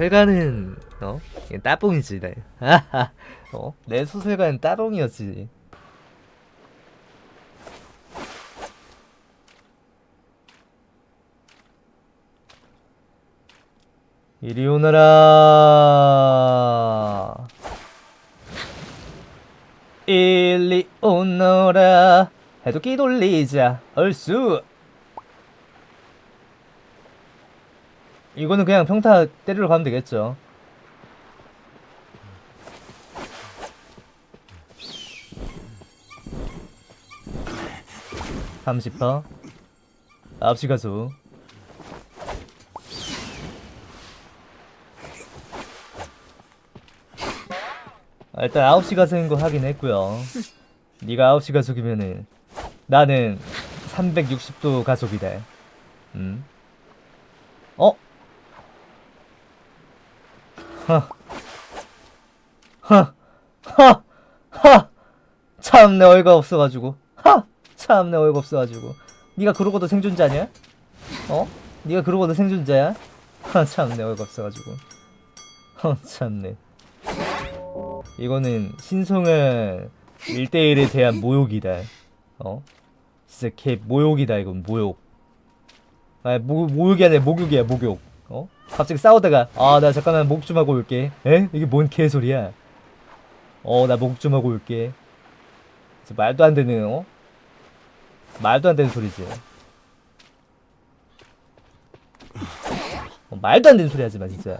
소설가는 어 따봉이지 내. 어? 내 소설가는 따봉이었지. 이리 오너라. 일리 오너라. 해독기 돌리자. 얼쑤. 이거는 그냥 평타 때리러 가면 되겠죠. 삼십 퍼 아홉 시 가수. 아, 일단 아홉 시 가수인 거 확인했고요. 네가 아홉 시 가속이면은 나는 360도 가속이다. 음. 어? 허. 허. 허. 허. 참내 어이가 없어가지고. 허. 참내 어이가 없어가지고. 네가 그러고도 생존자냐? 어? 네가 그러고도 생존자야? 허. 참내 어이가 없어가지고. 허. 참내. 이거는 신성한 1대1에 대한 모욕이다. 어? 진짜 개 모욕이다 이건 모욕. 아, 모, 모욕이 아니라 목욕이야, 목욕. 어? 갑자기 싸우다가, 아, 나 잠깐만 목 좀 하고 올게. 에? 이게 뭔 개소리야? 어, 나 목 좀 하고 올게. 진짜 말도 안 되는, 어? 말도 안 되는 소리지. 어, 말도 안 되는 소리 하지 마, 진짜.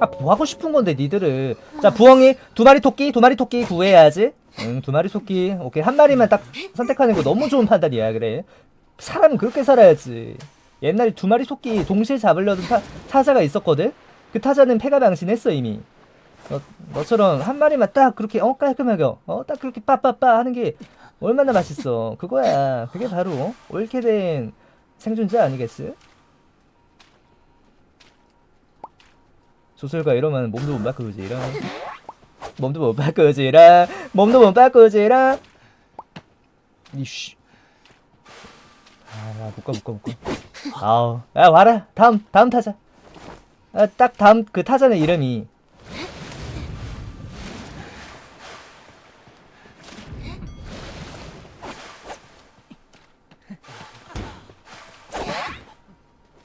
아, 뭐 하고 싶은 건데, 니들은. 자, 부엉이, 두 마리 토끼, 두 마리 토끼 구해야지. 응, 두 마리 토끼. 오케이, 한 마리만 딱 선택하는 거 너무 좋은 판단이야, 그래. 사람은 그렇게 살아야지. 옛날에 두 마리 토끼 동시에 잡으려던 타, 타자가 있었거든? 그 타자는 패가 방신했어, 이미. 너, 너처럼 한 마리만 딱 그렇게, 어, 깔끔하게, 어, 딱 그렇게 빠빠빠 하는 게 얼마나 맛있어. 그거야. 그게 바로 옳게 된 생존자 아니겠어? 소설가 이러면 몸도 못 바꾸지라 몸도 못 바꾸지라 몸도 못 바꾸지라. 이씨. 아야 못가 못가 못가 아우 야 와라 다음 다음 타자. 아, 딱 다음 그 타자의 이름이.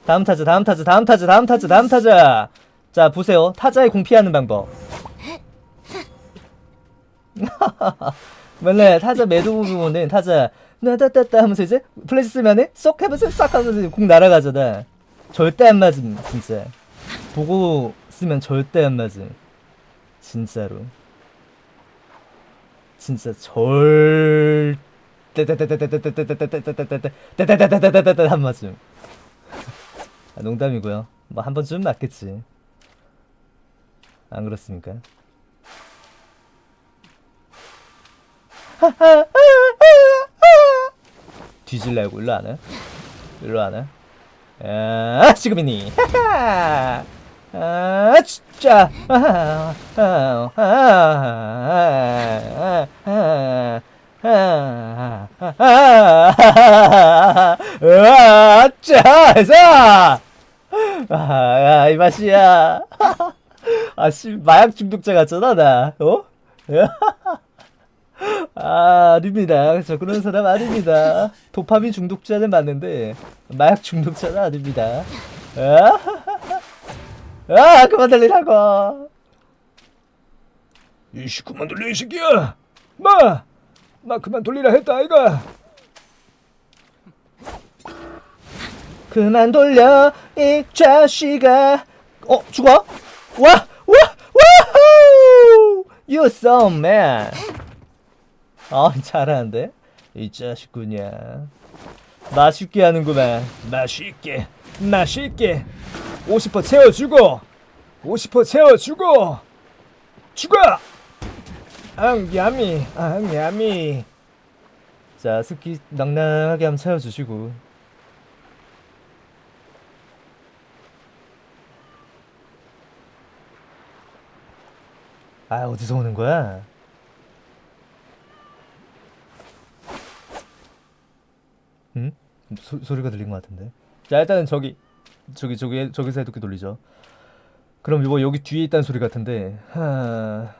다음 타자 다음 타자 다음 타자 다음 타자 다음 타자. 자 보세요. 타자에 공 피하는 방법 맨날 타자 매도 보면은 타자. 나따따따 하면서 이제 플래시 쓰면은 쏙 하면서 싹 하면서 공 날아가잖아. 절대 안 맞음 진짜. 보고 쓰면 절대 안 맞음 진짜로. 진짜 절안 맞음 아, 농담이고요 뭐 한 번쯤 맞겠지 안 그렇습니까? 뒤질라고 일로 안 해? 일로 안 해? 아, 지금이니. 아, 진짜. 아, 아, 아, 아, 아, 아, 아, 아, 아, 짜. 아, 이 맛이야. 아, 씨, 마약 중독자 같잖아, 나. 어? 아, 아닙니다. 저 그런 사람 아닙니다. 도파민 중독자는 맞는데, 마약 중독자는 아닙니다. 아, 아 그만 들리라고. 이씨 그만 돌려 이 새끼야 마! 마 그만 돌리라 했다 아이가 그만 돌려, 이 자식아. 어, 죽어? 와, 와, 와우! You so man. 아, 잘하는데? 이 자식군이야. 맛있게 하는구만. 맛있게 맛있게 50% 채워주고 50% 채워주고 죽어 앙 야미 앙 야미 자, 스키 낭낭하게 한번 채워주시고. 아, 어디서 오는 거야? 응? 소, 소리가 들린 것 같은데. 자 일단은 저기 저기 저기 저기서 해독기 돌리죠. 그럼 이거 여기 뒤에 있다는 소리 같은데. 하.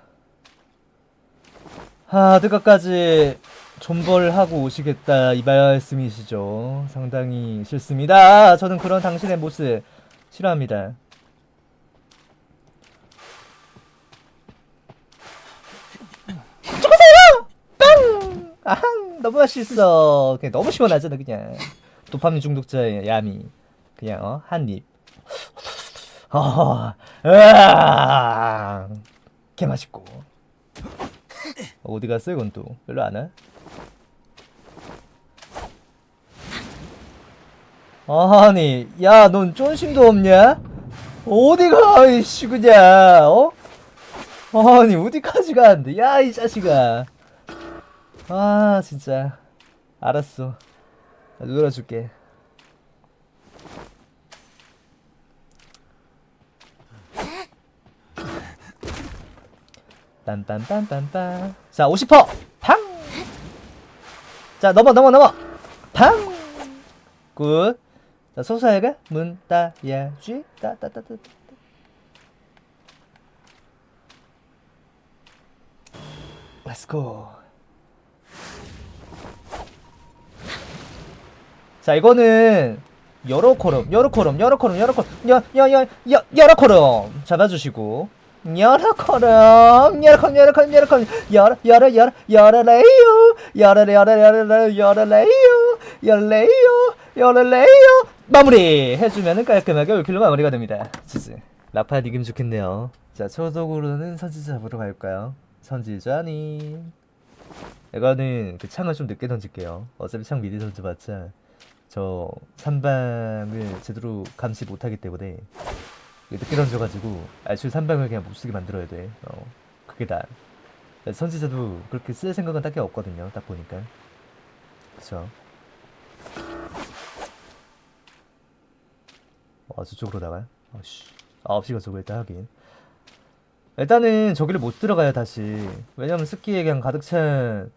하드가까지 존벌하고 오시겠다 이 말씀이시죠. 상당히 싫습니다. 저는 그런 당신의 모습 싫어합니다. 죽으세요! 빵! 아항 너무 맛있어. 그냥 너무 시원하잖아 그냥. 도파민 중독자의 야미. 그냥 어? 한 입. 어, 으아! 개 맛있고. 어디 갔어 이건 또? 별로 안 와? 아니, 야, 넌 쫀심도 없냐? 어디가, 이씨, 그냥, 어? 아니, 어디까지 가는데? 야, 이 자식아. 아, 진짜. 알았어. 나 놀아줄게. 빰빰빰빰빰. 자, 50%! 팡! 자, 넘어, 넘어, 넘어! 팡! 굿. 자, 소사야가 문 따야지. 따따따따. 렛츠고. 자, 이거는 여러 코럼, 여러 코럼, 여러 코럼, 여러 코럼, 여, 여, 여, 여, 여러 코럼 잡아주시고 여러 코럼, 여러 코럼, 여러 코럼, 여러 코럼, 여러, 여러, 여러, 여러 레이요, 여러, 여러, 여러, 여러 레이요, 여러 레이요, 여러 레이요 마무리 해주면은 깔끔하게 올킬로 마무리가 됩니다. 지지. 라파 이기면 좋겠네요. 자, 초독으로는 선지자 잡으러 갈까요? 선지자님. 이거는 그 창을 좀 늦게 던질게요. 어차피 창 미리 던져봤자 저 3방을 제대로 감시 못하기 때문에 늦게 던져가지고 애초에 3방을 그냥 못 쓰게 만들어야 돼. 어, 그게 다. 선지자도 그렇게 쓸 생각은 딱히 없거든요. 딱 보니까. 그쵸. 어, 저쪽으로 나가요? 아씨. 9시가 저거 일단 하긴. 일단은 저기를 못 들어가요, 다시. 왜냐면 습기에 그냥 가득 찬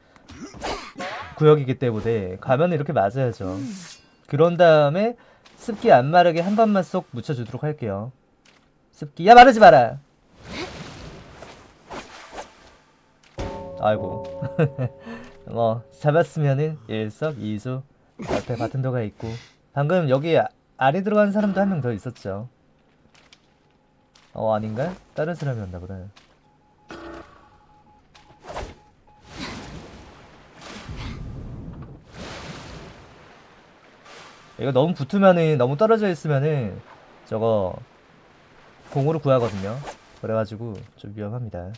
구역이기 때문에 가면 이렇게 맞아야죠. 그런 다음에 습기 안 마르게 한 번만 쏙 묻혀주도록 할게요. 습기, 야, 마르지 마라! 아이고. 뭐, 잡았으면은 일석이조 옆에 바텐더가 있고. 방금 여기 아- 아래 들어간 사람도 한 명 더 있었죠. 어, 아닌가? 다른 사람이었나 보다. 이거 너무 붙으면은 너무 떨어져 있으면은 저거 공으로 구하거든요. 그래가지고 좀 위험합니다.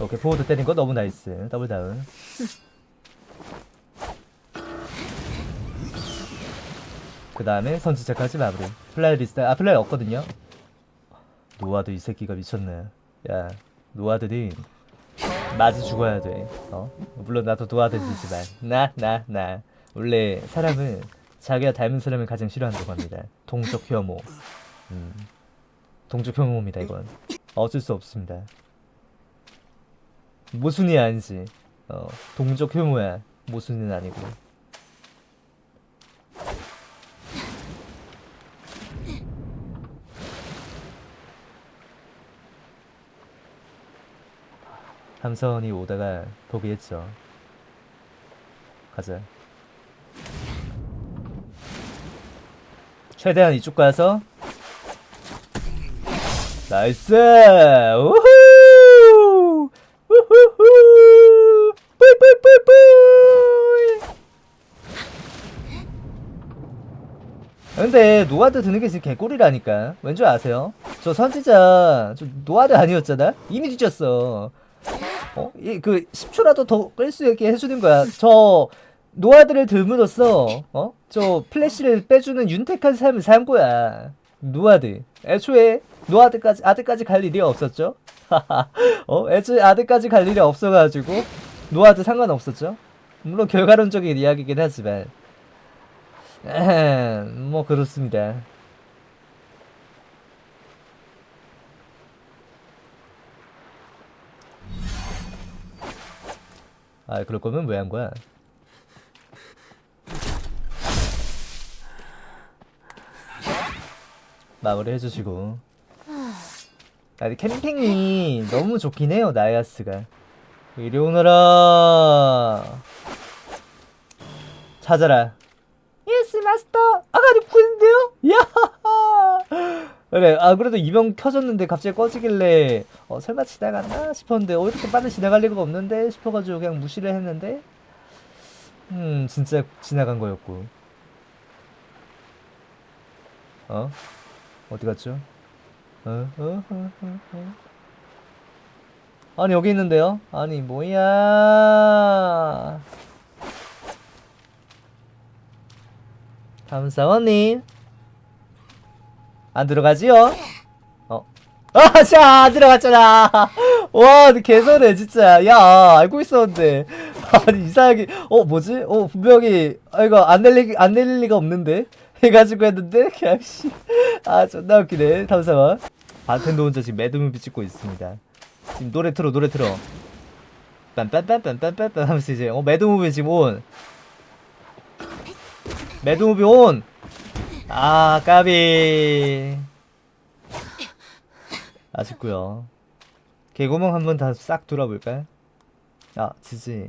오케이 포워드 때린 거 너무 나이스. 더블 다운. 그 다음에 선지자까지 마무리. 플라이 리스트 아 플라이 없거든요. 노아드 이 새끼가 미쳤네. 야 노아드는 맞이 죽어야 돼. 어? 물론 나도 노아드지만 나 나 나 원래 사람은 자기가 닮은 사람을 가장 싫어한다고 합니다. 동적 혐오. 음. 동적 혐오입니다 이건. 어쩔 수 없습니다. 모순이 아니지. 어 동적 혐오야. 모순은 아니고. 함선이 오다가 포기했죠. 가자. 최대한 이쪽 가서 나이스! 우후! 우후후! 뿌이뿌이뿌이뿌이! 근데 노아드 드는 게 지금 개꿀이라니까. 왠 줄 아세요? 저 선지자 저 노아드 아니었잖아? 이미 뒤졌어. 어? 이, 그 10초라도 더 끌 수 있게 해주는 거야. 저 노아드를 들므로써 어? 저 플래시를 빼주는 윤택한 삶을 산 거야. 노아드. 애초에 노아드까지 아드까지 갈 일이 없었죠. 어? 애초에 아드까지 갈 일이 없어가지고 노아드 상관없었죠. 물론 결과론적인 이야기긴 하지만 에헴, 뭐 그렇습니다. 아 그럴 거면 왜 한 거야? 마무리 해주시고. 아, 캠핑이 너무 좋긴 해요 나야스가. 이리 오너라. 찾아라. 예스 마스터. 아가리 구인데요? 야. 그래 아 그래도 이병 켜졌는데 갑자기 꺼지길래 어 설마 지나갔나 싶었는데 어 이렇게 빨리 지나갈 리가 없는데 싶어가지고 그냥 무시를 했는데? 음 진짜 지나간 거였고. 어? 어디 갔죠? 어, 어, 어, 어, 어. 아니 여기 있는데요? 아니 뭐야? 감사원님 안 들어가지요? 어. 아, 자, 안 들어갔잖아. 와, 개선해, 진짜. 야, 알고 있었는데. 아니, 이상하게. 어, 뭐지? 어, 분명히, 아, 이거 안 내릴, 안 내릴 리가 없는데? 해가지고 했는데, 그냥, 씨. 아, 존나 웃기네. 잠시만. 바텐더 혼자 지금 매드무비 찍고 있습니다. 지금 노래 틀어, 노래 틀어. 빰빰빰빰빰빰빰 하면서 이제, 어, 매드무비 지금 온. 매드무비 온! 아, 까비. 아쉽고요. 개구멍 한번 다 싹 돌아볼까요? 아, 지지.